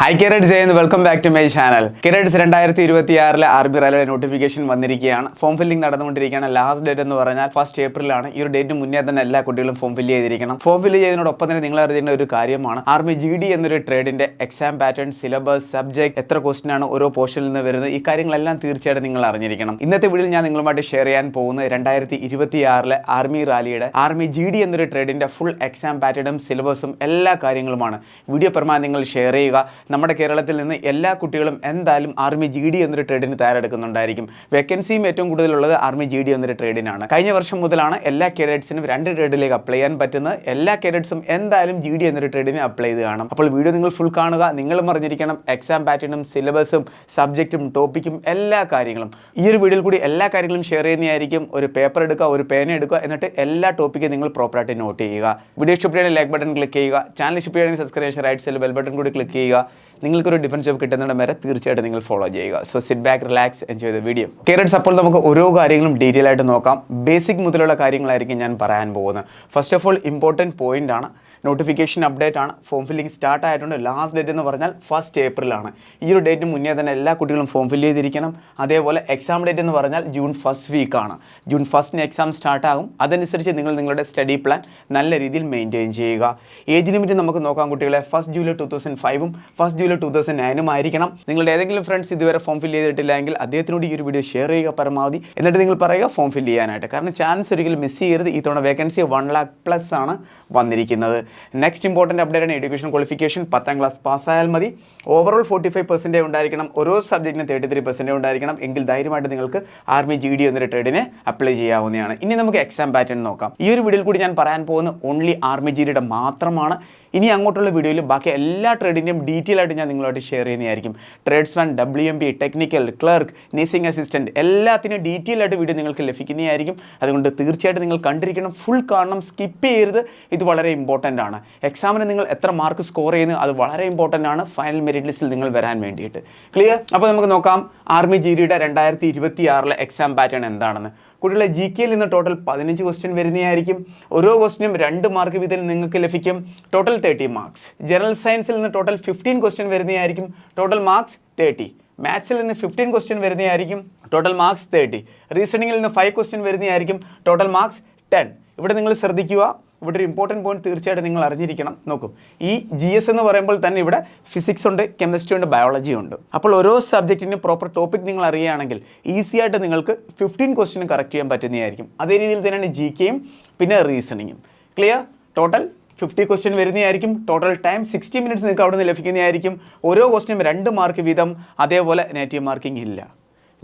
high കിരഡ്സ് ചെയ്യുന്ന welcome back to my channel കിരഡ്സ് രണ്ടായിരത്തി ഇരുപത്തി ആറിലെ ആർ ബി റെയിലെ നോട്ടിഫിക്കേഷൻ വന്നിരിക്കുകയാണ് ഫോം ഫില്ലിംഗ് നടന്നുകൊണ്ടിരിക്കുകയാണ് ലാസ്റ്റ് ഡേറ്റ് എന്ന് പറഞ്ഞാൽ ഫസ്റ്റ് ഏപ്രിലാണ് ഈ ഒരു ഡേറ്റ് മുന്നേ തന്നെ എല്ലാ കുട്ടികളും ഫോം ഫില്ല് ചെയ്തിരിക്കണം ഫോം ഫില്ല് ചെയ്തതിനോടൊപ്പം തന്നെ നിങ്ങൾ അറിയേണ്ട ഒരു കാര്യമാണ് ആർമി ജി ഡി എന്നൊരു ട്രേഡിന്റെ എക്സാം പാറ്റേൺ സിലബസ് സബ്ജക്ട് എത്ര ക്വസ്റ്റൻ ആണ് ഓരോ പോർഷനിൽ നിന്ന് വരുന്നത് ഈ കാര്യങ്ങളെല്ലാം തീർച്ചയായിട്ടും നിങ്ങൾ അറിഞ്ഞിരിക്കണം ഇന്നത്തെ വീഡിയോയിൽ ഞാൻ നിങ്ങളുമായിട്ട് ഷെയർ ചെയ്യാൻ പോകുന്നത് രണ്ടായിരത്തി ഇരുപത്തി ആറിലെ ആർമി റാലിയുടെ ആർമി ജി ഡി എന്നൊരു ട്രേഡിന്റെ ഫുൾ എക്സാം പാറ്റേണും സിലബസും എല്ലാ കാര്യങ്ങളുമാണ് വീഡിയോ പരമാവധി നിങ്ങൾ ഷെയർ ചെയ്യുക നമ്മുടെ കേരളത്തിൽ നിന്ന് എല്ലാ കുട്ടികളും എന്തായാലും ആർമി ജി ഡി എന്നൊരു ട്രേഡിന് തയ്യാറെടുക്കുന്നുണ്ടായിരിക്കും വേക്കൻസിയും ഏറ്റവും കൂടുതലുള്ളത് ആർമി ജി ഡി എന്നൊരു ട്രേഡിനാണ് കഴിഞ്ഞ വർഷം മുതലാണ് എല്ലാ കേഡറ്റ്സിനും രണ്ട് ട്രേഡിലേക്ക് അപ്ലൈ ചെയ്യാൻ പറ്റുന്നത് എല്ലാ കേഡറ്റ്സും എന്തായാലും ജി ഡി എന്നൊരു ട്രേഡിന് അപ്ലൈ ചെയ്ത് കാണും അപ്പോൾ വീഡിയോ നിങ്ങൾ ഫുൾ കാണുക നിങ്ങളും അറിഞ്ഞിരിക്കണം എക്സാം പാറ്റേണും സിലബസും സബ്ജക്റ്റും ടോപ്പിക്കും എല്ലാ കാര്യങ്ങളും ഈ ഒരു വീഡിയോയിൽ കൂടി എല്ലാ കാര്യങ്ങളും ഷെയർ ചെയ്യുന്നതായിരിക്കും ഒരു പേപ്പർ എടുക്കുക ഒരു പേന എടുക്കുക എന്നിട്ട് എല്ലാ ടോപ്പിക്കും നിങ്ങൾ പ്രോപ്പറായിട്ട് നോട്ട് ചെയ്യുക വീഡിയോ ഇഷ്ടപ്പെടുകയാണെങ്കിൽ ലൈക്ക് ബട്ടൺ ക്ലിക്ക് ചെയ്യുക ചാനൽ ഇഷ്ടപ്പെടുകയാണെങ്കിൽ സബ്സ്ക്രൈബ് റൈറ്റ് സൈഡിൽ ബെൽ ബട്ടൺ കൂടി ക്ലിക്ക് ചെയ്യുക നിങ്ങൾക്കൊരു ഡിഫറൻസ് ജോബ് കിട്ടുന്നിടം വരെ തീർച്ചയായിട്ടും നിങ്ങൾ ഫോളോ ചെയ്യുക so sit back relax enjoy the video കേരറ്റ്സ് അപ്പോൾ നമുക്ക് ഓരോ കാര്യങ്ങളും ഡീറ്റെയിൽ ആയിട്ട് നോക്കാം ബേസിക് മുതലുള്ള കാര്യങ്ങളായിരിക്കും ഞാൻ പറയാൻ പോകുന്നത് ഫസ്റ്റ് ഓഫ് ഓൾ ഇമ്പോർട്ടൻറ്റ് ആണ് നോട്ടിഫിക്കേഷൻ അപ്ഡേറ്റ് ആണ് ഫോം ഫില്ലിംഗ് സ്റ്റാർട്ട് ആയിട്ടുണ്ട് ലാസ്റ്റ് ഡേറ്റ് എന്ന് പറഞ്ഞാൽ ഫസ്റ്റ് ഏപ്രിലാണ് ഈ ഒരു ഡേറ്റിന് മുന്നേ തന്നെ എല്ലാ കുട്ടികളും ഫോം ഫില്ല് ചെയ്തിരിക്കണം അതേപോലെ എക്സാം ഡേറ്റ് എന്ന് പറഞ്ഞാൽ ജൂൺ ഫസ്റ്റ് വീക്കാണ് ജൂൺ ഫസ്റ്റിന് എക്സാം സ്റ്റാർട്ട് ആകും അതനുസരിച്ച് നിങ്ങൾ നിങ്ങളുടെ സ്റ്റഡി പ്ലാൻ നല്ല രീതിയിൽ മെയിൻറ്റെയിൻ ചെയ്യുക ഏജ് ലിമിറ്റ് നമുക്ക് നോക്കാം കുട്ടികളെ ഫസ്റ്റ് ജൂലൈ ടു തൗസൻഡ് ഫൈവും ഫസ്റ്റ് ജൂലൈ ടു തൗസൻഡ് നയനും ആയിരിക്കണം നിങ്ങളുടെ ഏതെങ്കിലും ഫ്രണ്ട്സ് ഇതുവരെ ഫോം ഫില്ല് ചെയ്തിട്ടില്ലെങ്കിൽ അദ്ദേഹത്തിനോട് ഈ ഒരു വീഡിയോ ഷെയർ ചെയ്യുക പരമാവധി എന്നിട്ട് നിങ്ങൾ പറയുക ഫോം ഫില്ല് ചെയ്യാനായിട്ട് കാരണം ചാൻസ് ഒരിക്കലും മിസ് ചെയ്യരുത് ഇത്തവണ വേക്കൻസി വൺ ലാക്ക് പ്ലസ് ആണ് വന്നിരിക്കുന്നത് നെക്സ്റ്റ് ഇമ്പോർട്ടൻറ്റ് അപ്ഡേറ്റ് ആണ് എഡ്യൂക്കേഷൻ ക്വാളിഫിക്കേഷൻ പത്താം ക്ലാസ് പാസ്സായാൽ മതി ഓവറോൾ ഫോർട്ടി ഫൈവ് പെർസെൻറ്റേജ് ഉണ്ടായിരിക്കണം ഓരോ സബ്ജക്റ്റിനും തേർട്ടി ത്രീ പെർസെൻറ്റേജ് ഉണ്ടായിരിക്കണം എങ്കിൽ ധൈര്യമായിട്ട് നിങ്ങൾക്ക് ആർമി ജി ഡി എന്നൊരു ട്രേഡിന് അപ്ലൈ ചെയ്യാവുന്നതാണ് ഇനി നമുക്ക് എക്സാം പാറ്റേൺ നോക്കാം ഈ ഒരു വീഡിയോയിൽ കൂടി ഞാൻ പറയാൻ പോകുന്ന ഓൺലി ആർമി ജി ഡിയുടെ മാത്രമാണ് ഇനി അങ്ങോട്ടുള്ള വീഡിയോയിൽ ബാക്കി എല്ലാ ട്രേഡിൻ്റെയും ഡീറ്റെയിൽ ആയിട്ട് ഞാൻ നിങ്ങളോട് ഷെയർ ചെയ്യുന്നതായിരിക്കും tradesman W M B technical clerk nursing assistant എല്ലാത്തിനും ഡീറ്റെയിൽ ആയിട്ട് വീഡിയോ നിങ്ങൾക്ക് ലഭിക്കുന്നതായിരിക്കും അതുകൊണ്ട് തീർച്ചയായിട്ടും നിങ്ങൾ കണ്ടിരിക്കണം ഫുൾ കാണണം സ്കിപ്പ് ചെയ്യരുത് ഇത് വളരെ ഇമ്പോർട്ടൻ്റ് ഇമ്പോർട്ടൻ്റ് ആണ് എക്സാമിന് നിങ്ങൾ എത്ര മാർക്ക് സ്കോർ ചെയ്യുന്നു അത് വളരെ ഇമ്പോർട്ടൻ്റ് ആണ് ഫൈനൽ മെറിറ്റ് ലിസ്റ്റിൽ നിങ്ങൾ വരാൻ വേണ്ടിയിട്ട് ക്ലിയർ അപ്പോൾ നമുക്ക് നോക്കാം ആർമി ജി ഡിയുടെ രണ്ടായിരത്തി ഇരുപത്തി ആറിലെ എക്സാം പാറ്റേൺ എന്താണെന്ന് കുട്ടികളെ ജി കെയിൽ നിന്ന് ടോട്ടൽ പതിനഞ്ച് ക്വസ്റ്റ്യൻ വരുന്നതായിരിക്കും ഓരോ ക്വസ്റ്റിനും രണ്ട് മാർക്ക് വീതം നിങ്ങൾക്ക് ലഭിക്കും ടോട്ടൽ തേർട്ടി മാർക്സ് ജനറൽ സയൻസിൽ നിന്ന് ടോട്ടൽ ഫിഫ്റ്റീൻ ക്വസ്റ്റ്യൻ വരുന്നതായിരിക്കും ടോട്ടൽ മാർക്സ് തേർട്ടി മാത്സിൽ നിന്ന് ഫിഫ്റ്റീൻ ക്വസ്റ്റ്യൻ വരുന്നതായിരിക്കും ടോട്ടൽ മാർക്സ് തേർട്ടി റീസണിങ്ങിൽ നിന്ന് ഫൈവ് ക്വസ്റ്റ്യൻ വരുന്നതായിരിക്കും ടോട്ടൽ മാർക്സ് ടെൻ ഇവിടെ നിങ്ങൾ ശ്രദ്ധിക്കുക ഇവിടെ ഒരു ഇമ്പോർട്ടൻറ്റ് പോയിന്റ് തീർച്ചയായിട്ടും നിങ്ങൾ അറിഞ്ഞിരിക്കണം നോക്കും ഈ ജി എസ് എന്ന് പറയുമ്പോൾ തന്നെ ഇവിടെ ഫിസിക്സ് ഉണ്ട് കെമിസ്ട്രി ഉണ്ട് ബയോളജി ഉണ്ട് അപ്പോൾ ഓരോ സബ്ജക്റ്റിനും പ്രോപ്പർ ടോപ്പിക് നിങ്ങൾ അറിയുകയാണെങ്കിൽ ഈസി ആയിട്ട് നിങ്ങൾക്ക് ഫിഫ്റ്റീൻ ക്വസ്റ്റിനും കറക്റ്റ് ചെയ്യാൻ പറ്റുന്നതായിരിക്കും അതേ രീതിയിൽ തന്നെയാണ് ജി കെയും പിന്നെ റീസണിങ്ങും ക്ലിയർ ടോട്ടൽ ഫിഫ്റ്റി ക്വസ്റ്റ്യൻ വരുന്നതായിരിക്കും ടോട്ടൽ ടൈം സിക്സ്റ്റി മിനിറ്റ്സ് നിങ്ങൾക്ക് അവിടെ നിന്ന് ലഭിക്കുന്നതായിരിക്കും ഓരോ ക്വസ്റ്റിനും രണ്ട് മാർക്ക് വീതം അതേപോലെ നെഗറ്റീവ് മാർക്കിംഗ് ഇല്ല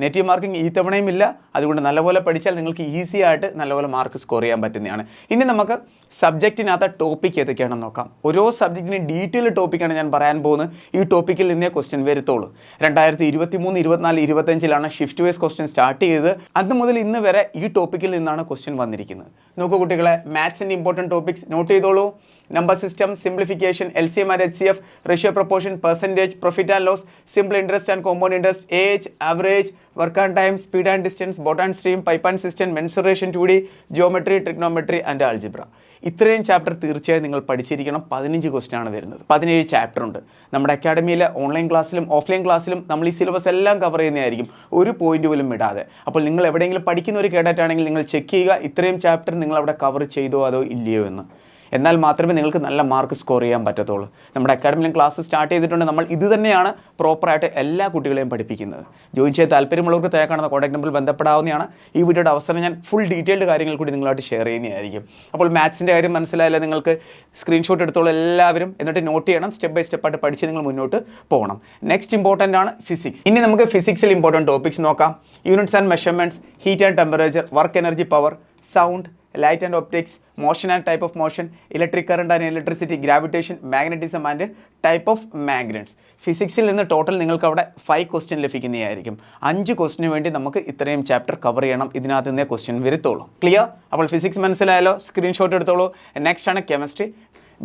നെറ്റീവ് മാർക്കിംഗ് ഈ തവണയും ഇല്ല അതുകൊണ്ട് നല്ലപോലെ പഠിച്ചാൽ നിങ്ങൾക്ക് ഈസി ആയിട്ട് നല്ലപോലെ മാർക്ക് സ്കോർ ചെയ്യാൻ പറ്റുന്നതാണ് ഇനി നമുക്ക് സബ്ജക്റ്റിനകത്ത് ടോപ്പിക് ഏതൊക്കെയാണെന്ന് നോക്കാം ഓരോ സബ്ജക്റ്റിന് ഡീറ്റെയിൽ ടോപ്പിക്കാണ് ഞാൻ പറയാൻ പോകുന്നത് ഈ ടോപ്പിക്കിൽ നിന്നേ ക്വസ്റ്റ്യൻ വരുത്തുള്ളൂ രണ്ടായിരത്തി ഇരുപത്തി മൂന്ന് ഇരുപത്തിനാല് ഇരുപത്തഞ്ചിലാണ് ഷിഫ്റ്റ് വൈസ് ക്വസ്റ്റ്യൻ സ്റ്റാർട്ട് ചെയ്തത് അന്ന് മുതൽ ഇന്ന് വരെ ഈ ടോപ്പിക്കിൽ നിന്നാണ് ക്വസ്റ്റ്യൻ വന്നിരിക്കുന്നത് നോക്കൂ കുട്ടികളെ മാത്സിൻ്റെ ഇമ്പോർട്ടൻറ്റ് ടോപ്പിക്സ് നോട്ട് ചെയ്തോളൂ number system simplification L C M and H C F ratio proportion percentage profit and loss simple interest and compound interest age average work and time speed and distance boat and stream pipe and system mensuration two D geometry trigonometry and algebra ഇത്രയും chapter തീർച്ചയായും നിങ്ങൾ പഠിച്ചിരിക്കണം പതിനഞ്ച് question ആണ് വരുന്നത് പതിനേഴ് chapter ഉണ്ട് നമ്മുടെ അക്കാഡമിയിൽ ഓൺലൈൻ ക്ലാസ്സിലും ഓഫ്ലൈൻ ക്ലാസ്സിലും നമ്മൾ ഈ സിലബസ് എല്ലാം കവർ ചെയ്യുന്നതായിരിക്കും ഒരു പോയിന്റ് പോലും ഇടാതെ അപ്പോൾ നിങ്ങൾ എവിടെയെങ്കിലും പഠിക്കുന്ന ഒരു ആണെങ്കിൽ നിങ്ങൾ ചെക്ക് ചെയ്യുക ഇത്രയും ചാപ്റ്റർ നിങ്ങൾ അവിടെ കവർ ചെയ്തോ അതോ ഇല്ലയോ എന്ന് എന്നാൽ മാത്രമേ നിങ്ങൾക്ക് നല്ല മാർക്ക് സ്കോർ ചെയ്യാൻ പറ്റത്തുള്ളൂ നമ്മുടെ അക്കാഡമിയിലും ക്ലാസ് സ്റ്റാർട്ട് ചെയ്തിട്ടുണ്ട് നമ്മൾ ഇത് തന്നെയാണ് പ്രോപ്പറായിട്ട് എല്ലാ കുട്ടികളെയും പഠിപ്പിക്കുന്നത് ജോയിൻ ചെയ്യാൻ താല്പര്യമുള്ളവർക്ക് തയ്യാ കാണുന്ന കോൺടാക്ട് നമ്പർ ബന്ധപ്പെടാവുന്നതാണ് ഈ വീഡിയോയുടെ അവസരം ഞാൻ ഫുൾ ഡീറ്റെയിൽഡ് കാര്യങ്ങൾ കൂടി നിങ്ങളായിട്ട് ഷെയർ ചെയ്യുന്നതായിരിക്കും അപ്പോൾ മാത്സിൻ്റെ കാര്യം മനസ്സിലായാലും നിങ്ങൾക്ക് സ്ക്രീൻഷോട്ട് എടുത്തോളൂ എല്ലാവരും എന്നിട്ട് നോട്ട് ചെയ്യണം സ്റ്റെപ്പ് ബൈ സ്റ്റെപ്പായിട്ട് പഠിച്ച് നിങ്ങൾ മുന്നോട്ട് പോകണം നെക്സ്റ്റ് ഇമ്പോർട്ടൻ്റ് ആണ് ഫിസിക്സ് ഇനി നമുക്ക് ഫിസിക്സിൽ ഇമ്പോർട്ടൻറ്റ് ടോപ്പിക്സ് നോക്കാം units and measurements heat and temperature work energy power sound light and optics motion and type of motion electric current and electricity gravitation magnetism and type of magnets ഫിസിക്സിൽ നിന്ന് total നിങ്ങൾക്ക് അവിടെ five question ലഭിക്കുന്നതായിരിക്കും അഞ്ച് ക്വസ്റ്റിന് വേണ്ടി നമുക്ക് ഇത്രയും chapter cover ചെയ്യണം ഇതിനകത്ത് നിന്നേ ക്വസ്റ്റ്യൻ വരുത്തോളൂ ക്ലിയർ അപ്പോൾ ഫിസിക്സ് മനസ്സിലായാലോ സ്ക്രീൻഷോട്ട് എടുത്തോളൂ നെക്സ്റ്റ് ആണ് chemistry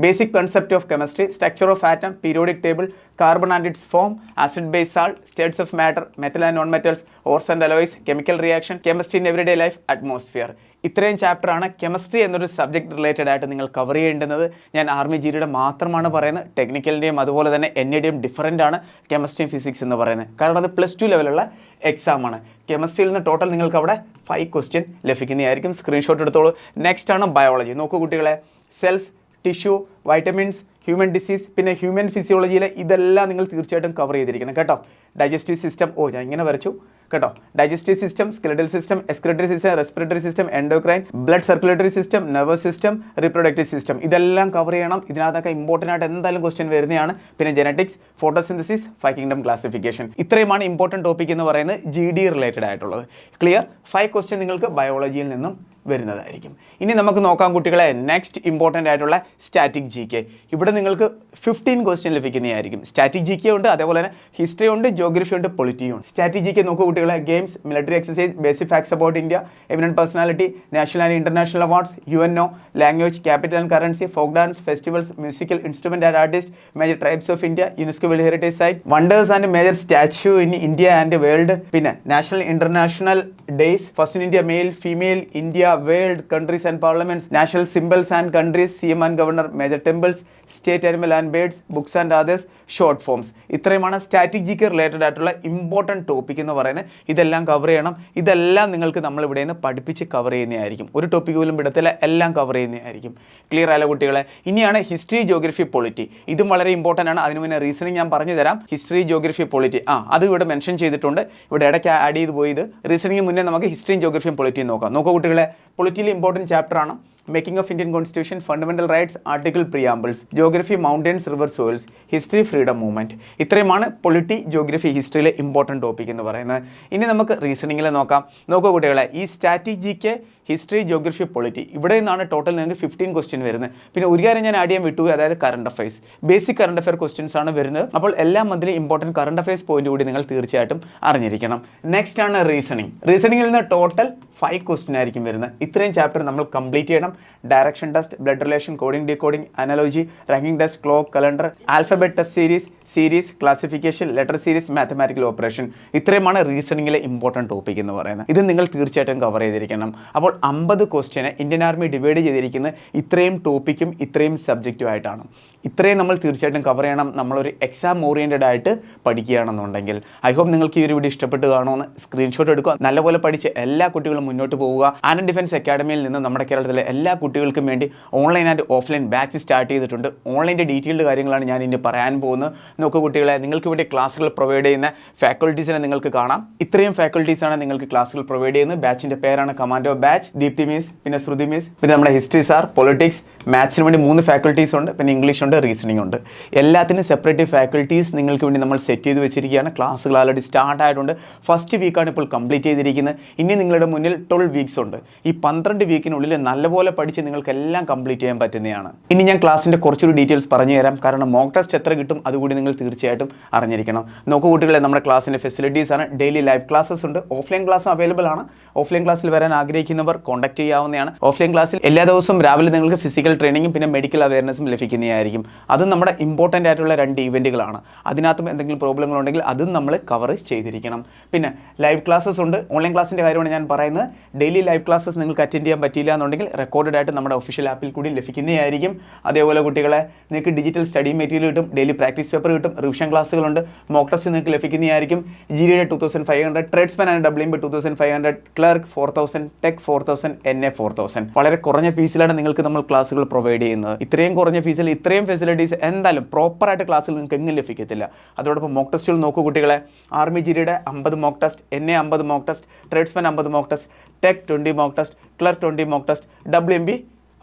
basic concept of chemistry structure of atom periodic table carbon and its form acid base salt states of matter metal and non metals ores and alloys chemical reaction chemistry in everyday life atmosphere ഇത്രയും ചാപ്റ്ററാണ് chemistry എന്നൊരു subject related ആയിട്ട് നിങ്ങൾ cover ചെയ്യേണ്ടുന്നത് ഞാൻ army ജിയുടെ മാത്രമാണ് പറയുന്നത് ടെക്നിക്കലിൻ്റെയും അതുപോലെ തന്നെ എൻ ഇയുടെയും ഡിഫറൻ്റ് ആണ് കെമിസ്ട്രിയും ഫിസിക്സ് എന്ന് പറയുന്നത് കാരണം അത് പ്ലസ് ടു ലെവലുള്ള എക്സാമാണ് കെമിസ്ട്രിയിൽ നിന്ന് ടോട്ടൽ നിങ്ങൾക്ക് അവിടെ ഫൈവ് ക്വസ്റ്റ്യൻ ലഭിക്കുന്നതായിരിക്കും സ്ക്രീൻഷോട്ട് എടുത്തോളൂ നെക്സ്റ്റ് ആണ് ബയോളജി നോക്കൂ കുട്ടികളെ cells tissue vitamins human disease പിന്നെ ഹ്യൂമൻ ഫിസിയോളജിയിലെ ഇതെല്ലാം നിങ്ങൾ തീർച്ചയായിട്ടും കവർ ചെയ്തിരിക്കണം കേട്ടോ ഡൈജസ്റ്റീവ് സിസ്റ്റം ഓ ഞാൻ ഇങ്ങനെ വരച്ചു കേട്ടോ digestive system skeletal system excretory system respiratory system endocrine blood circulatory system nervous system reproductive system ഇതെല്ലാം കവർ ചെയ്യണം ഇതിനകത്തൊക്കെ ഇമ്പോർട്ടൻ്റ് ആയിട്ട് എന്തായാലും ക്വസ്റ്റ്യൻ വരുന്നതാണ് പിന്നെ genetics photosynthesis five kingdom classification ഇത്രയുമാണ് ഇമ്പോർട്ടൻറ്റ് ടോപ്പിക് എന്ന് പറയുന്നത് ജി ഡി റിലേറ്റഡ് ആയിട്ടുള്ളത് ക്ലിയർ ഫൈവ് ക്വസ്റ്റ്യൻ നിങ്ങൾക്ക് ബയോളജിയിൽ നിന്നും വരുന്നതായിരിക്കും ഇനി നമുക്ക് നോക്കാം കുട്ടികളെ നെക്സ്റ്റ് ഇമ്പോർട്ടൻ്റ് ആയിട്ടുള്ള സ്റ്റാറ്റിക് ജി കെ ഇവിടെ നിങ്ങൾക്ക് ഫിഫ്റ്റീൻ ക്വസ്റ്റ്യൻ ലഭിക്കുന്നതായിരിക്കും സ്റ്റാറ്റിക് ജി കെ ഉണ്ട് അതേപോലെ തന്നെ ഹിസ്റ്ററി ഉണ്ട് ജോഗ്രഫി ഉണ്ട് പൊളിറ്റി ഉണ്ട് സ്റ്റാറ്റിക് ജി കെ നോക്കൂ games, military exercise, basic facts about India, eminent personality, national and international awards, UNO, language, capital and currency, folk dance, festivals, musical instrument and artists, major tribes of India, UNESCO World Heritage Site, wonders and major statue in India and the world, national international days, first in India, male, female, India, world, countries and parliaments, national symbols and countries, CM and governor, major temples, state animal and birds books and authors short forms ഇത്രയുമാണ് static ജിക്ക് related ആയിട്ടുള്ള important topic എന്ന് പറയുന്നത് ഇതെല്ലാം cover ചെയ്യണം ഇതെല്ലാം നിങ്ങൾക്ക് നമ്മൾ ഇവിടെ നിന്ന് പഠിപ്പിച്ച് കവർ ചെയ്യുന്നതായിരിക്കും ഒരു ടോപ്പിക് പോലും വിടത്തില്ല എല്ലാം കവർ ചെയ്യുന്നതായിരിക്കും ക്ലിയർ ആയാലും കുട്ടികളെ ഇനിയാണ് ഹിസ്റ്ററി ജോഗ്രഫി പോളിറ്റി ഇതും വളരെ ഇമ്പോർട്ടൻ്റ് ആണ് അതിന് മുന്നേ റീസണിങ് ഞാൻ പറഞ്ഞു തരാം ഹിസ്റ്ററി ജോഗ്രഫി പോളിറ്റി ആ അത് ഇവിടെ മെൻഷൻ ചെയ്തിട്ടുണ്ട് ഇവിടെ ഇടയ്ക്ക് ആഡ് ചെയ്ത് പോയത് റീസണിങ് മുന്നേ നമുക്ക് ഹിസ്റ്ററിയും ജോഗ്രഫിയും പോളിറ്റിയും നോക്കാം നോക്കൂ കുട്ടികളെ പൊളിറ്റിയിൽ ഇമ്പോർട്ടൻറ്റ് ചാപ്റ്റർ ആണ് making of Indian constitution fundamental rights article preambles geography mountains river soils history freedom movement ഇത്രയുമാണ് പൊളിറ്റി ജോഗ്രഫി ഹിസ്റ്ററിയിലെ ഇമ്പോർട്ടൻറ്റ് ടോപ്പിക് എന്ന് പറയുന്നത് ഇനി നമുക്ക് റീസണിങ്ങിൽ നോക്കാം നോക്കൂ കുട്ടികളെ ഈ സ്ട്രാറ്റജിക്ക് ഹിസ്റ്ററി ജോഗ്രഫി പൊളിറ്റി ഇവിടെ നിന്നാണ് ടോട്ടൽ നിങ്ങൾക്ക് ഫിഫ്റ്റീൻ ക്വസ്റ്റ്യൻ വരുന്നത് പിന്നെ ഒരു കാര്യം ഞാൻ ആഡ് ചെയ്യാൻ വിട്ടു അതായത് current affairs basic current affair questions ആണ് വരുന്നത് അപ്പോൾ എല്ലാ മന്തിലും ഇമ്പോർട്ടൻറ്റ് കറണ്ട് അഫയേഴ്സ് പോയിന്റ് കൂടി നിങ്ങൾ തീർച്ചയായിട്ടും അറിഞ്ഞിരിക്കണം നെക്സ്റ്റ് ആണ് റീസണിങ് റീസണിങ്ങിൽ നിന്ന് ടോട്ടൽ ഫൈവ് ക്വസ്റ്റ്യൻ ആയിരിക്കും വരുന്നത് ഇത്രയും ചാപ്റ്റർ നമ്മൾ കംപ്ലീറ്റ് ചെയ്യണം direction test blood relation coding decoding analogy ranking test clock calendar alphabet test series series classification letter series mathematical operation ഇത്രയുമാണ് റീസണിങ്ങിലെ ഇമ്പോർട്ടൻറ്റ് ടോപ്പിക് എന്ന് പറയുന്നത് ഇത് നിങ്ങൾ തീർച്ചയായിട്ടും കവർ ചെയ്തിരിക്കണം അപ്പോൾ അമ്പത് ക്വസ്റ്റ്യന് ഇന്ത്യൻ ആർമി ഡിവൈഡ് ചെയ്തിരിക്കുന്ന ഇത്രയും ടോപ്പിക്കും ഇത്രയും സബ്ജക്റ്റും ആയിട്ടാണ് ഇത്രയും നമ്മൾ തീർച്ചയായിട്ടും കവർ ചെയ്യണം നമ്മളൊരു എക്സാം ഓറിയൻറ്റഡ് ആയിട്ട് പഠിക്കുകയാണെന്നുണ്ടെങ്കിൽ ഐ ഹോപ്പ് നിങ്ങൾക്ക് ഈ ഒരു വീഡിയോ ഇഷ്ടപ്പെട്ട് കാണുമെന്ന് സ്ക്രീൻഷോട്ട് എടുക്കുക നല്ലപോലെ പഠിച്ച് എല്ലാ കുട്ടികളും മുന്നോട്ട് പോവുക ആനൻ ഡിഫൻസ് അക്കാഡമിയിൽ നിന്ന് നമ്മുടെ കേരളത്തിലെ എല്ലാ കുട്ടികൾക്കും വേണ്ടി online and offline batch start ചെയ്തിട്ടുണ്ട് ഓൺലൈൻ്റെ ഡീറ്റെയിൽഡ് കാര്യങ്ങളാണ് ഞാൻ ഇനി പറയാൻ പോകുന്നത് നോക്കൂ കുട്ടികളെ നിങ്ങൾക്ക് വേണ്ടി ക്ലാസ്സുകൾ പ്രൊവൈഡ് ചെയ്യുന്ന ഫാക്കൾട്ടീസിനെ നിങ്ങൾക്ക് കാണാം ഇത്രയും ഫാക്കൾട്ടീസാണ് നിങ്ങൾക്ക് ക്ലാസ്സുകൾ പ്രൊവൈഡ് ചെയ്യുന്നത് ബാച്ചിൻ്റെ പേരാണ് കമാൻഡോ ബാച്ച് ദീപ്തി മിസ് പിന്നെ ശ്രുതി മിസ് പിന്നെ നമ്മുടെ ഹിസ്റ്ററി സാർ പൊളിറ്റിക്സ് മാത്സിന് വേണ്ടി മൂന്ന് ഫാക്കൾട്ടീസ് ഉണ്ട് പിന്നെ ഇംഗ്ലീഷ് ഉണ്ട് റീസണിംഗ് ഉണ്ട് എല്ലാത്തിനും സെപ്പറേറ്റ് ഫാക്കൾട്ടീസ് നിങ്ങൾക്ക് വേണ്ടി നമ്മൾ സെറ്റ് ചെയ്ത് വെച്ചിരിക്കുകയാണ് ക്ലാസ്സുകൾ ആൾറെഡി സ്റ്റാർട്ട് ആയിട്ടുണ്ട് ഫസ്റ്റ് വീക്കാണ് ഇപ്പോൾ കംപ്ലീറ്റ് ചെയ്തിരിക്കുന്നത് ഇനി നിങ്ങളുടെ മുന്നിൽ ട്വൽവ് വീക്സ് ഉണ്ട് ഈ പന്ത്രണ്ട് വീക്കിനുള്ളിൽ നല്ലപോലെ പഠിച്ച് നിങ്ങൾക്ക് എല്ലാം കംപ്ലീറ്റ് ചെയ്യാൻ പറ്റുന്നതാണ് ഇനി ഞാൻ ക്ലാസ്സിൻ്റെ കുറച്ചൊരു ഡീറ്റെയിൽസ് പറഞ്ഞു തരാം കാരണം മോക്ക് ടെസ്റ്റ് എത്ര കിട്ടും അതുകൂടി നിങ്ങൾ തീർച്ചയായിട്ടും അറിഞ്ഞിരിക്കണം നോക്കൂ കുട്ടികളെ നമ്മുടെ ക്ലാസ്സിൻ്റെ ഫെസിലിറ്റീസ് ആണ് ഡെയിലി ലൈവ് ക്ലാസ്സസ് ഉണ്ട് ഓഫ്ലൈൻ ക്ലാസ് അവൈലബിൾ ആണ് ഓഫ്ലൈൻ ക്ലാസ്സിൽ വരാൻ ആഗ്രഹിക്കുന്നവർ കോൺടാക്ട് ചെയ്യാവുന്നതാണ് ഓഫ്ലൈൻ ക്ലാസ്സിൽ എല്ലാ ദിവസവും രാവിലെ നിങ്ങൾക്ക് ഫിസിക്കൽ ട്രെയിനിങ്ങും പിന്നെ മെഡിക്കൽ അവയർനെസ്സും ലഭിക്കുന്നതായിരിക്കും അതും നമ്മുടെ ഇമ്പോർട്ടൻ്റ് ആയിട്ടുള്ള രണ്ട് ഇവൻറ്റുകളാണ് അതിനകത്തും എന്തെങ്കിലും പ്രോബ്ലങ്ങൾ ഉണ്ടെങ്കിൽ അതും നമ്മൾ കവർ ചെയ്തിരിക്കണം പിന്നെ ലൈവ് ക്ലാസ്സസ് ഉണ്ട് ഓൺലൈൻ ക്ലാസ്സിൻ്റെ കാര്യമാണ് ഞാൻ പറയുന്നത് ഡെയിലി ലൈവ് ക്ലാസ്സസ് നിങ്ങൾക്ക് അറ്റൻഡ് ചെയ്യാൻ പറ്റിയില്ല എന്നുണ്ടെങ്കിൽ റെക്കോർഡഡ് ആയിട്ട് നമ്മുടെ ഒഫീഷ്യൽ ആപ്പിൽ കൂടി ലഭിക്കുന്നതായിരിക്കും അതേപോലെ കുട്ടികളെ നിങ്ങൾക്ക് ഡിജിറ്റൽ സ്റ്റഡി മെറ്റീരിയൽ കിട്ടും ഡെയിലി പ്രാക്ടീസ് പേപ്പർ കിട്ടും കിട്ടും റിവിഷൻ ക്ലാസ്സുകളുണ്ട് മോക്ക് ടെസ്റ്റ് നിങ്ങൾക്ക് ലഭിക്കുന്നതായിരിക്കും ജി ഡിയുടെ two thousand five hundred tradesman and W B two thousand five hundred clerk four thousand tech four thousand N A four thousand വളരെ കുറഞ്ഞ ഫീസിലാണ് നിങ്ങൾക്ക് നമ്മൾ ക്ലാസ്സുകൾ പ്രൊവൈഡ് ചെയ്യുന്നത് ഇത്രയും കുറഞ്ഞ ഫീസിൽ ഇത്രയും ഫെസിലിറ്റീസ് എന്തായാലും പ്രോപ്പറായിട്ട് ക്ലാസ്സിൽ നിങ്ങൾക്ക് എങ്ങും ലഭിക്കത്തില്ല അതോടൊപ്പം മോക്ക് ടെസ്റ്റുകൾ നോക്കൂ കുട്ടികളെ ആർമി ജിരിയുടെ അമ്പത് മോക്ക് ടെസ്റ്റ് എൻ എ അമ്പത് മോക്ക് ടെസ്റ്റ് ട്രേഡ്സ്മാൻ അമ്പത് mock test tech twenty mock test clerk twenty mock test W M B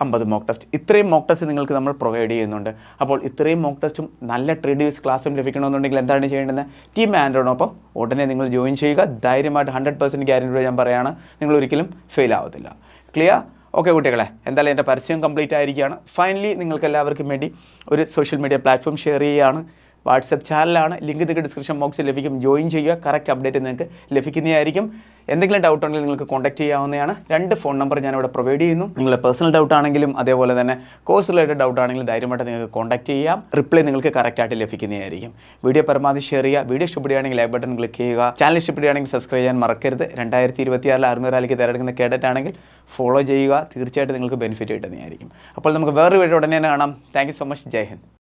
അമ്പത് മോക്ക് ടെസ്റ്റ് ഇത്രയും മോക്ക് ടെസ്റ്റ് നിങ്ങൾക്ക് നമ്മൾ പ്രൊവൈഡ് ചെയ്യുന്നുണ്ട് അപ്പോൾ ഇത്രയും മോക്ക് ടെസ്റ്റും നല്ല ട്രേഡേഴ്സ് ക്ലാസ്സും ലഭിക്കണമെന്നുണ്ടെങ്കിൽ എന്താണ് ചെയ്യേണ്ടത് ടീം ആൻഡ്രോടൊപ്പം ഉടനെ നിങ്ങൾ ജോയിൻ ചെയ്യുക ധൈര്യമായിട്ട് ഹൺഡ്രഡ് പെർസെൻറ്റ് ഗ്യാരൻറ്റി ഞാൻ പറയുകയാണ് നിങ്ങൾ ഒരിക്കലും ഫെയിൽ ആവത്തില്ല ക്ലിയർ ഓക്കെ കുട്ടികളെ എന്തായാലും എൻ്റെ പരിചയം കംപ്ലീറ്റ് ആയിരിക്കുകയാണ് ഫൈനലി നിങ്ങൾക്ക് എല്ലാവർക്കും വേണ്ടി ഒരു സോഷ്യൽ മീഡിയ പ്ലാറ്റ്ഫോം ഷെയർ ചെയ്യുകയാണ് വാട്സപ്പ് ചാനലാണ് ലിങ്ക് നിങ്ങൾക്ക് ഡിസ്ക്രിപ്ഷൻ ബോക്സിൽ ലഭിക്കും ജോയിൻ ചെയ്യുക കറക്റ്റ് അപ്ഡേറ്റ് നിങ്ങൾക്ക് ലഭിക്കുന്നതായിരിക്കും എന്തെങ്കിലും ഡൗട്ട് ഉണ്ടെങ്കിൽ നിങ്ങൾക്ക് കോൺടാക്ട് ചെയ്യാവുന്നതാണ് രണ്ട് ഫോൺ നമ്പർ ഞാൻ ഇവിടെ പ്രൊവൈഡ് ചെയ്യുന്നു നിങ്ങളുടെ പേഴ്സണൽ ഡൗട്ട് ആണെങ്കിലും അതേപോലെ തന്നെ കോഴ്സ് റിലേറ്റഡ് ഡൗട്ട് ആണെങ്കിലും ധൈര്യമായിട്ട് നിങ്ങൾക്ക് കോൺടാക്ട് ചെയ്യാം റിപ്ലൈ നിങ്ങൾക്ക് കറക്റ്റായിട്ട് ലഭിക്കുന്നതായിരിക്കും വീഡിയോ പരമാവധി ഷെയർ ചെയ്യുക വീഡിയോ ഇഷ്ടപ്പെടുകയാണെങ്കിൽ ലൈക്ക് ബട്ടൺ ക്ലിക്ക് ചെയ്യുക ചാനൽ ഇഷ്ടപ്പെടുകയാണെങ്കിൽ സബ്സ്ക്രൈബ് ചെയ്യാൻ മറക്കരുത് രണ്ടായിരത്തി ഇരുപത്തിയാറിൽ ആർമി റാലിക്ക് തിരഞ്ഞെടുക്കുന്ന കേഡറ്റ് ആണെങ്കിൽ ഫോളോ ചെയ്യുക തീർച്ചയായിട്ടും നിങ്ങൾക്ക് ബെനിഫിറ്റ് കിട്ടുന്നതായിരിക്കും അപ്പോൾ നമുക്ക് വേറൊരു വീഡിയോ ഉടനെ തന്നെ കാണാം താങ്ക് സോ മച്ച് ജയ് ഹിന്ദ്